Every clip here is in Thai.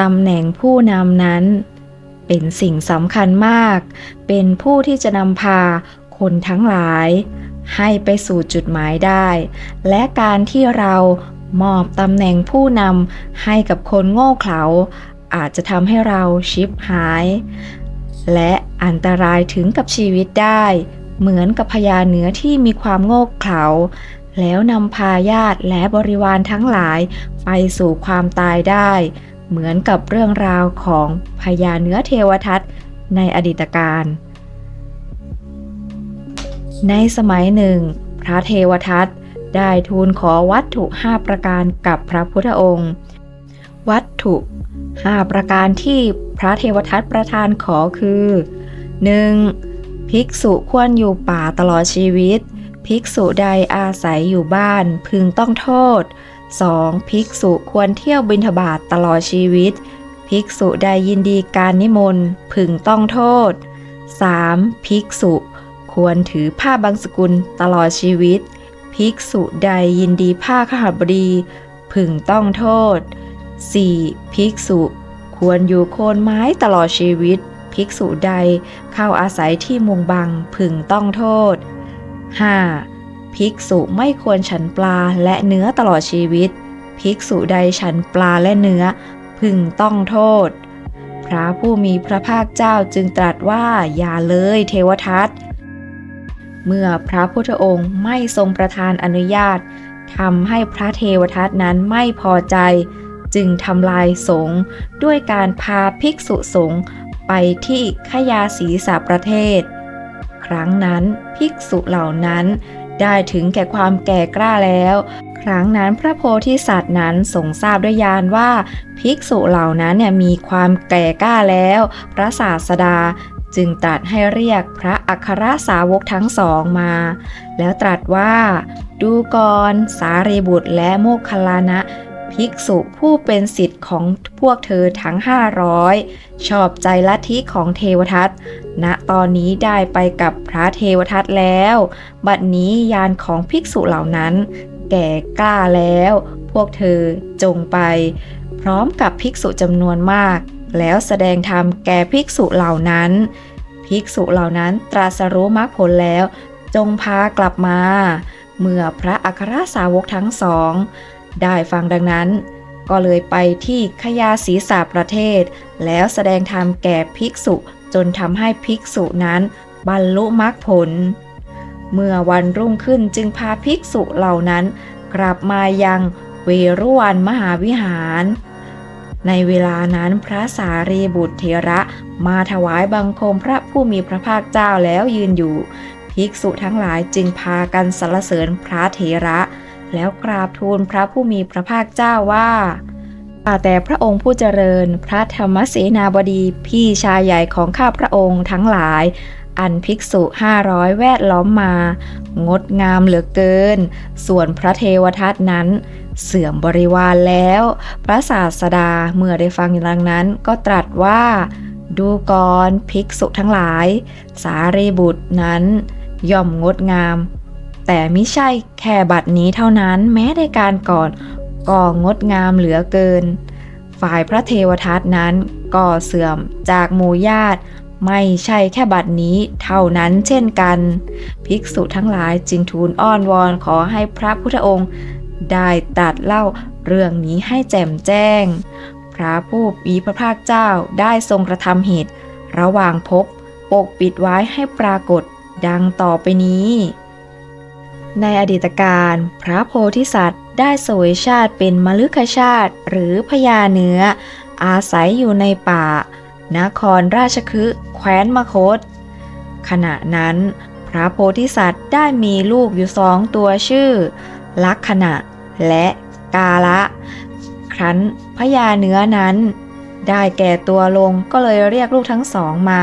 ตำแหน่งผู้นำนั้น เป็นสิ่งสำคัญมาก เป็นผู้ที่จะนำพาคนทั้งหลาย ให้ไปสู่จุดหมายได้ และการที่เรามอบตำแหน่งผู้นำให้กับคนโง่เขลาอาจจะทำให้เราชิบหาย และอันตรายถึงกับชีวิตได้ เหมือนกับพญาเหนือที่มีความโง่เขลาแล้วนำพาญาติและบริวารทั้งหลายไปสู่ความตายได้ เหมือนกับเรื่องราวของพญาเนื้อเทวทัตในอดีตการ ในสมัยหนึ่ง พระเทวทัตได้ทูลขอวัตถุห้าประการกับพระพุทธองค์ วัตถุห้าประการที่พระเทวทัตประทานขอคือ 1. ภิกษุควรอยู่ป่าตลอดชีวิต ภิกษุใดอาศัยอยู่บ้านพึงต้องโทษ 2. ภิกษุควรเที่ยวบิณฑบาตตลอดชีวิต ภิกษุใดยินดีการนิมนต์พึงต้องโทษ 3. ภิกษุควรถือผ้าบางสกุลตลอดชีวิต ภิกษุใดยินดีผ้าขหบดีพึงต้องโทษ 4. ภิกษุ ควรอยู่โคนไม้ตลอดชีวิต ภิกษุใดเข้าอาศัยที่มุงบังพึงต้องโทษ 5. ภิกษุไม่ควรฉันปลาและเนื้อตลอดชีวิต ภิกษุใดฉันปลาและเนื้อ พึงต้องโทษ พระผู้มีพระภาคเจ้าจึงตรัสว่าอย่าเลยเทวทัตเมื่อพระพุทธองค์ไม่ทรงประทานอนุญาตทำให้พระเทวทัตนั้นไม่พอใจ จึงทำลายสงฆ์ด้วยการพาภิกษุสงฆ์ไปที่ขยาศีสาประเทศ ครั้งนั้นภิกษุเหล่านั้น ได้ถึงแก่ความแก่กล้าแล้ว ครั้งนั้นพระโพธิสัตว์นั้นทรงทราบด้วยญาณว่า ภิกษุเหล่านั้นเนี่ยมีความแก่กล้าแล้ว พระศาสดาจึงตรัสให้เรียกพระอัครสาวกทั้งสองมา แล้วตรัสว่า ดูก่อนสารีบุตรและโมคคัลลานะ ภิกษุผู้เป็นสิทธิ์ของพวกเธอทั้ง 500 ชอบใจลัทธิของเทวทัตณตอนนี้ได้ไปกับพระเทวทัตแล้ว บัดนี้ยานของภิกษุเหล่านั้น แก่กล้าแล้ว พวกเธอจงไป พร้อมกับภิกษุจำนวนมาก แล้วแสดงธรรมแก่ภิกษุเหล่านั้น ภิกษุเหล่านั้นตรัสรู้มรรคผลแล้ว จงพากลับมาเมื่อพระอัครสาวกทั้งสอง ได้ฟังดังนั้น ก็เลยไปที่ขยาศีสาประเทศ แล้วแสดงธรรมแก่ภิกษุจนทำให้ภิกษุนั้นบรรลุมรรคผล เมื่อวันรุ่งขึ้นจึงพาภิกษุเหล่านั้น กลับมายังเวรุวันมหาวิหาร ในเวลานั้นพระสารีบุตรเถระมาถวายบังคมพระผู้มีพระภาคเจ้าแล้วยืนอยู่ ภิกษุทั้งหลายจึงพากันสรรเสริญพระเถระ แล้วกราบทูลพระผู้มีพระภาคเจ้าว่าข้าแต่พระองค์ผู้เจริญ พระธรรมเสนาบดีพี่ชายใหญ่ของข้าพระองค์ทั้งหลาย อันภิกษุห้าร้อยแวดล้อมมา งดงามเหลือเกิน ส่วนพระเทวทัตนั้น เสื่อมบริวารแล้ว พระศาสดาเมื่อได้ฟังดังนั้นก็ตรัสว่า ดูก่อนภิกษุทั้งหลาย สารีบุตรนั้น ย่อมงดงาม แต่ไม่ใช่แค่บัดนี้เท่านั้นแม้ในการก่อนก็งดงามเหลือเกิน ฝ่ายพระเทวทัตนั้นก็เสื่อมจากหมู่ญาติ ไม่ใช่แค่บัดนี้เท่านั้นเช่นกัน ภิกษุทั้งหลายจึงทูลอ้อนวอนขอให้พระพุทธองค์ ได้ตัดเล่าเรื่องนี้ให้แจ่มแจ้ง พระผู้มีพระภาคเจ้าได้ทรงกระทำเหตุ ระหว่างภพปกปิดไว้ให้ปรากฏดังต่อไปนี้ ในอดีตการ พระโพธิสัตว์ ได้เสวยชาติเป็นมฤคชาติหรือพญาเนื้อ อาศัยอยู่ในป่า นครราชคฤห์แคว้นมคต ขณะนั้น พระโพธิสัตว์ได้มีลูกอยู่สองตัวชื่อ ลักษณะและกาละ ครั้นพญาเนื้อนั้น ได้แก่ตัวลงก็เลยเรียกลูกทั้งสองมา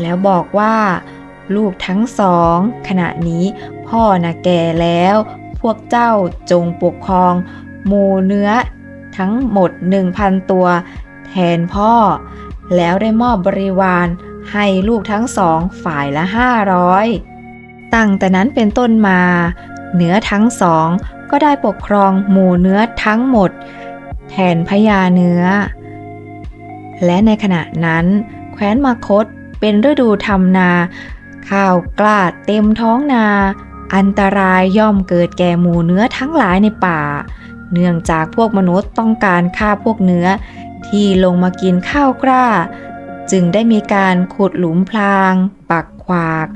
แล้วบอกว่า ลูกทั้งสอง ขณะนี้พ่อนะแก่แล้ว พวกเจ้าจงปกครอง หมูเนื้อ ทั้งหมด1,000ตัว แทนพ่อ แล้วได้มอบบริวาร ให้ลูกทั้งสองฝ่ายละ500ตั้งแต่นั้นเป็นต้นมา เนื้อทั้งสองก็ได้ปกครองหมู่เนื้อทั้งหมด แทนพญาเนื้อ และในขณะนั้น แคว้นมาคตเป็นฤดูทำนา ข้าวกล้าเต็มท้องนา อันตรายย่อมเกิดแก่หมูเนื้อทั้งหลายในป่า เนื่องจากพวกมนุษย์ต้องการฆ่าพวกเนื้อ ที่ลงมากินข้าวกล้า จึงได้มีการขุดหลุมพราง ปักขวาก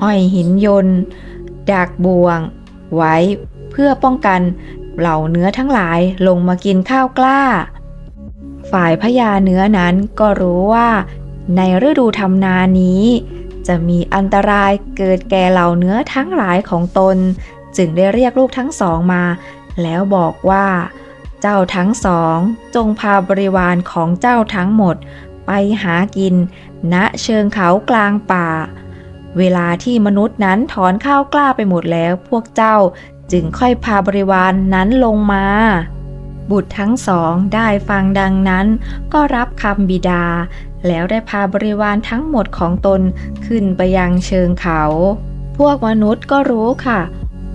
ห้อยหินยนต์ดักบ่วง ไว้เพื่อป้องกันเหล่าเนื้อทั้งหลายลงมากินข้าวกล้า ฝ่ายพญาเนื้อนั้นก็รู้ว่า ในฤดูทำนานี้ จะมีอันตรายเกิดแก่เหล่าเนื้อทั้งหลายของตน จึงได้เรียกลูกทั้งสองมา แล้วบอกว่า เจ้าทั้งสอง จงพาบริวารของเจ้าทั้งหมด ไปหากิน ณเชิงเขากลางป่า เวลาที่มนุษย์นั้นถอนข้าวกล้าไปหมดแล้ว พวกเจ้าจึงค่อยพาบริวารนนั้นลงมาบุตรทั้งสองได้ฟังดังนั้นก็รับคำบิดาแล้วได้พาบริวารทั้งหมดของตนขึ้นไปยังเชิงเขา พวกมนุษย์ก็รู้ค่ะ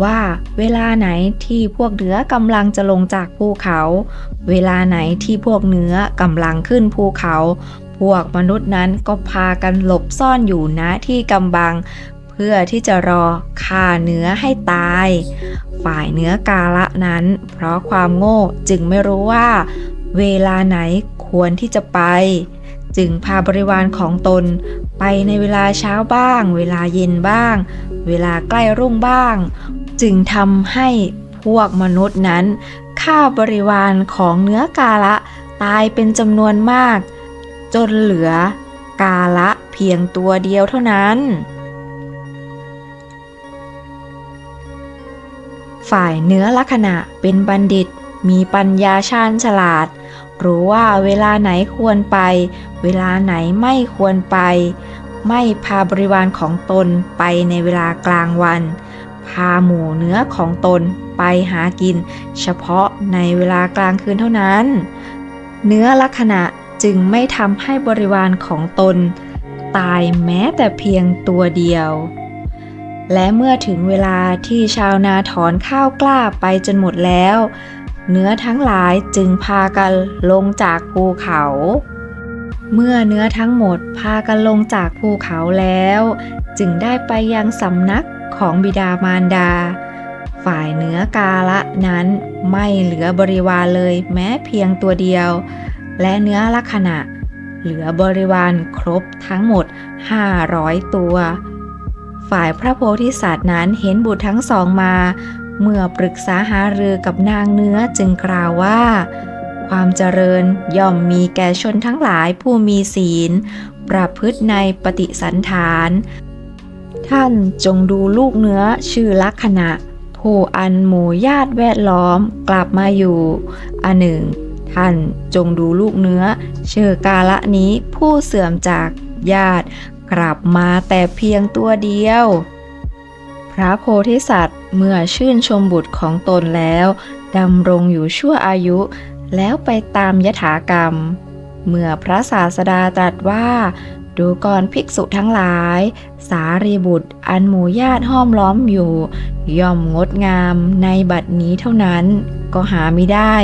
ว่าเวลาไหนที่พวกเนื้อกำลังจะลงจากภูเขา เวลาไหนที่พวกเนื้อกำลังขึ้นภูเขา พวกมนุษย์นั้นก็พากันหลบซ่อนอยู่ณที่กำบัง เพื่อที่จะรอฆ่าเนื้อให้ตาย ฝ่ายเนื้อกาละนั้น เพราะความโง่จึงไม่รู้ว่า เวลาไหนควรที่จะไป จึงพาบริวารของตนไปในเวลาเช้าบ้าง เวลาเย็นบ้าง เวลาใกล้รุ่งบ้าง จึงทำให้พวกมนุษย์นั้นฆ่าบริวารของเนื้อกาละตายเป็นจำนวนมาก จนเหลือกาละเพียงตัวเดียวเท่านั้น ฝ่ายเนื้อลักษณะเป็นบัณฑิตมีปัญญาชาญฉลาด รู้ว่าเวลาไหนควรไป เวลาไหนไม่ควรไป ไม่พาบริวารของตนไปในเวลากลางวัน พาหมู่เนื้อของตนไปหากิน เฉพาะในเวลากลางคืนเท่านั้น เนื้อลักษณะจึงไม่ทำให้บริวารของตน ตายแม้แต่เพียงตัวเดียว และเมื่อถึงเวลาที่ชาวนาถอนข้าวกล้าไปจนหมดแล้ว เนื้อทั้งหลายจึงพากันลงจากภูเขา เมื่อเนื้อทั้งหมดพากันลงจากภูเขาแล้ว จึงได้ไปยังสำนักของบิดามารดา ฝ่ายเนื้อกาละนั้นไม่เหลือบริวารเลยแม้เพียงตัวเดียว และเนื้อลักษณะ เหลือบริวารครบทั้งหมด 500 ตัว ฝ่ายพระโพธิสัตว์นั้นเห็นบุตรทั้งสองมา เมื่อปรึกษาหารือกับนางเนื้อจึงกล่าวว่า ความเจริญย่อมมีแก่ชนทั้งหลายผู้มีศีล ประพฤติในปฏิสันฐาน ท่านจงดูลูกเนื้อชื่อลักษณะ ผู้อันหมู่ญาติแวดล้อมกลับมาอยู่ อันหนึ่ง ท่านจงดูลูกเนื้อชื่อกาละนี้ผู้เสื่อมจากญาติกลับมาแต่เพียงตัวเดียว พระโพธิสัตว์เมื่อชื่นชมบุตรของตนแล้วดำรงอยู่ชั่วอายุ แล้วไปตามยถากรรม เมื่อพระศาสดาตรัสว่า ดูก่อนภิกษุทั้งหลาย สารีบุตรอันหมู่ญาติห้อมล้อมอยู่ ย่อมงดงามในบัดนี้เท่านั้น ก็หาไม่ได้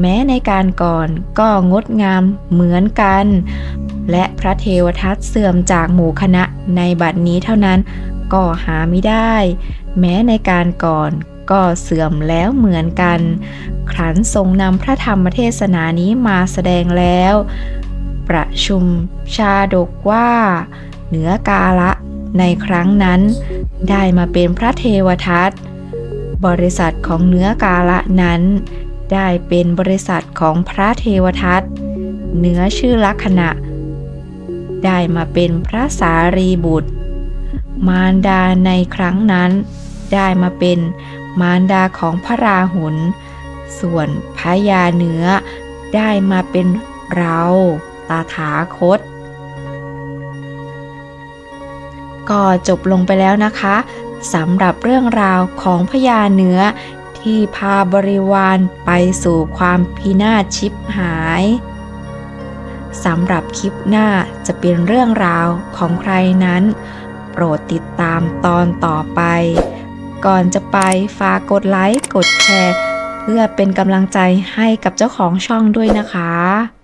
แม้ในการก่อนก็งดงามเหมือนกัน และพระเทวทัตเสื่อมจากหมู่คณะในบัดนี้เท่านั้น ก็หาไม่ได้ แม้ในการก่อนก็เสื่อมแล้วเหมือนกัน ครั้นทรงนำพระธรรมเทศนานี้มาแสดงแล้ว ประชุมชาดกว่า เหนือกาละในครั้งนั้น ได้มาเป็นพระเทวทัตบริษัทของเนื้อกาละนั้น ได้เป็นบริษัทของพระเทวทัตเนื้อชื่อลักษณะ ได้มาเป็นพระสารีบุตร มารดาในครั้งนั้น ได้มาเป็นมารดาของพระราหุล ส่วนพระยาเนื้อได้มาเป็นเราตาถาคต ก็จบลงไปแล้วนะคะสำหรับเรื่องราวของพญาเนื้อที่พาบริวารไปสู่ความพินาศชิบหายสำหรับคลิปหน้าจะเป็นเรื่องราวของใครนั้น ปรดติดตามตอนต่อไป ก่อนจะไปฝากกดไลค์ กดแชร์ เพื่อเป็นกำลังใจให้กับเจ้าของช่องด้วยนะคะ